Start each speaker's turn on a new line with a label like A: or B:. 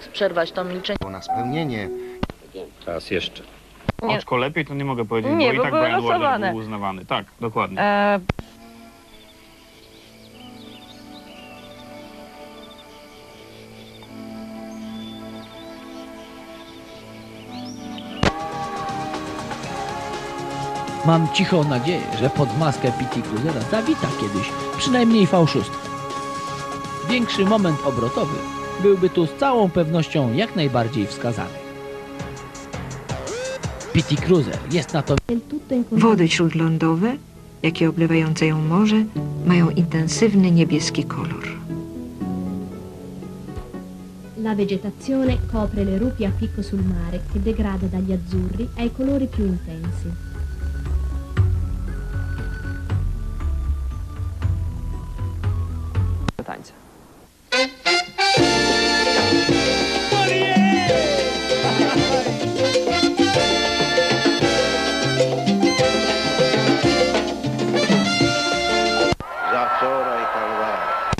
A: móc przerwać to milczenie.
B: na spełnienie.
C: Raz jeszcze.
A: Nie.
D: Oczko lepiej to nie mogę powiedzieć,
A: Nie,
D: bo i
A: bo
D: tak
A: były
D: Brian
A: losowane.
D: był uznawany. Tak, dokładnie.
A: E,
E: Mam cichą nadzieję, że pod maskę P.T. Cruzera zawita kiedyś przynajmniej fałszustwo. Większy moment obrotowy byłby tu z całą pewnością jak najbardziej wskazany. P.T. Cruiser jest na to
F: Wody śródlądowe, jakie oblewające ją morze, mają intensywny niebieski kolor.
G: La vegetazione copre le rupi a picco sul mare che degrada dagli azzurri ai colori più intensi.
H: tańce.
C: around.